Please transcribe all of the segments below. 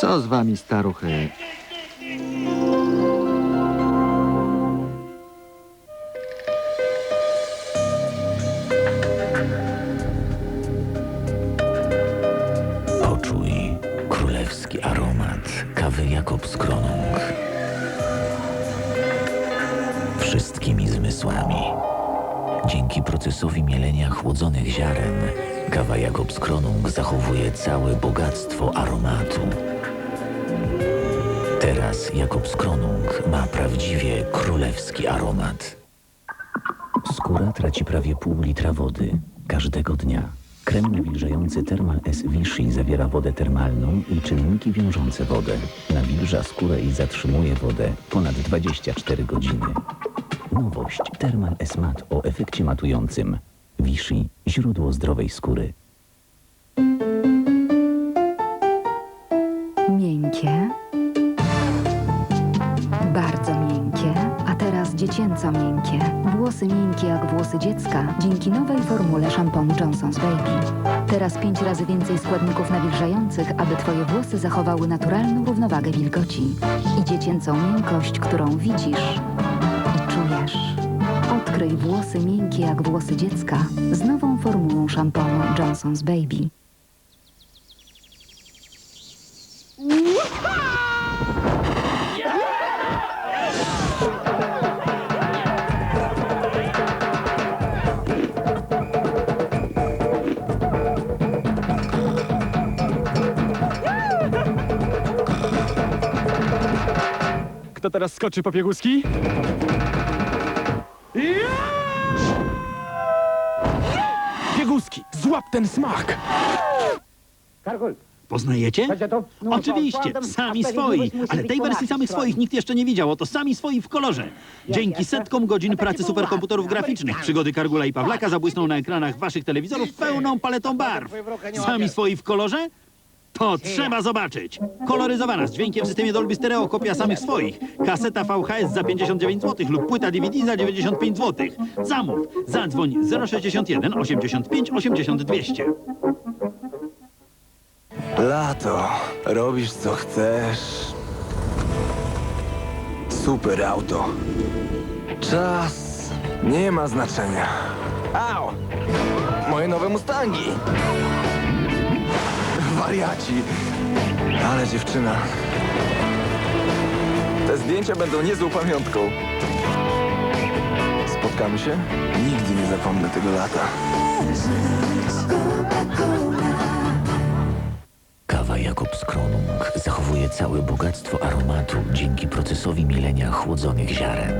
Co z wami, staruchy? Poczuj królewski aromat kawy Kronung. Wszystkimi zmysłami. Dzięki procesowi mielenia chłodzonych ziaren, kawa Kronung zachowuje całe bogactwo aromatu. Teraz Jakobs Kronung ma prawdziwie królewski aromat. Skóra traci prawie pół litra wody każdego dnia. Krem nawilżający Thermal S Vichy zawiera wodę termalną i czynniki wiążące wodę. Nawilża skórę i zatrzymuje wodę ponad 24 godziny. Nowość Thermal S Mat o efekcie matującym. Vichy źródło zdrowej skóry. Miękkie. Bardzo miękkie, a teraz dziecięco miękkie. Włosy miękkie jak włosy dziecka dzięki nowej formule szamponu Johnson's Baby. Teraz pięć razy więcej składników nawilżających, aby Twoje włosy zachowały naturalną równowagę wilgoci i dziecięcą miękkość, którą widzisz i czujesz. Odkryj włosy miękkie jak włosy dziecka z nową formułą szamponu Johnson's Baby. Kto teraz skoczy po pieguski? Pieguski, złap ten smak! Poznajecie? Oczywiście, sami swoi, ale tej wersji samych swoich nikt jeszcze nie widział. Oto sami swoi w kolorze. Dzięki setkom godzin pracy superkomputerów graficznych przygody Kargula i Pawlaka zabłysną na ekranach waszych telewizorów pełną paletą barw. Sami swoi w kolorze? To trzeba zobaczyć. Koloryzowana z dźwiękiem w systemie Dolby Stereo kopia samych swoich. Kaseta VHS za 59 zł lub płyta DVD za 95 zł. Zamów. Zadzwoń 061 85 80 200. Lato. Robisz co chcesz. Super auto. Czas nie ma znaczenia. Au! Moje nowe Mustangi. Wariaci. Ale dziewczyna. Te zdjęcia będą niezłą pamiątką. Spotkamy się? Nigdy nie zapomnę tego lata. Kawa Jakobs Kronung zachowuje całe bogactwo aromatu dzięki procesowi mielenia chłodzonych ziaren.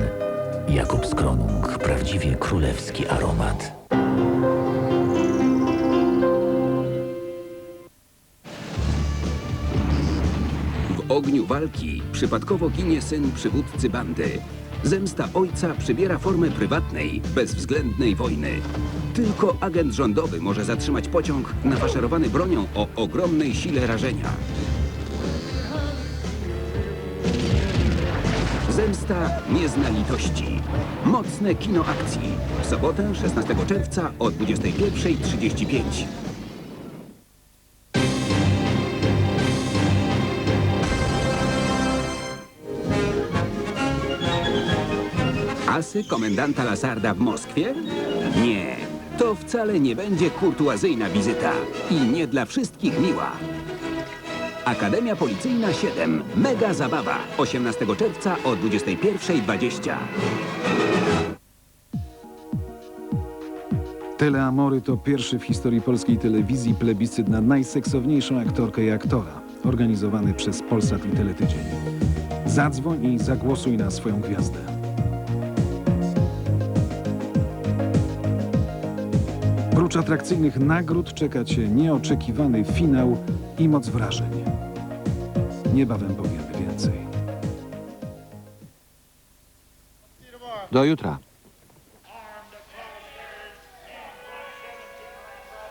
Jakobs Kronung, prawdziwie królewski aromat. Ogniu walki przypadkowo ginie syn przywódcy bandy. Zemsta ojca przybiera formę prywatnej, bezwzględnej wojny. Tylko agent rządowy może zatrzymać pociąg nafaszerowany bronią o ogromnej sile rażenia. Zemsta nie zna litości. Mocne kino akcji. W sobotę 16 czerwca o 21.35. Komendanta Lazarda w Moskwie? Nie, to wcale nie będzie kurtuazyjna wizyta i nie dla wszystkich miła. Akademia Policyjna 7. Mega zabawa. 18 czerwca o 21.20. Teleamory to pierwszy w historii polskiej telewizji plebiscyt na najseksowniejszą aktorkę i aktora, organizowany przez Polsat i Teletydzień. Zadzwoń i zagłosuj na swoją gwiazdę. Prócz atrakcyjnych nagród czeka Cię nieoczekiwany finał i moc wrażeń. Niebawem powiemy więcej. Do jutra.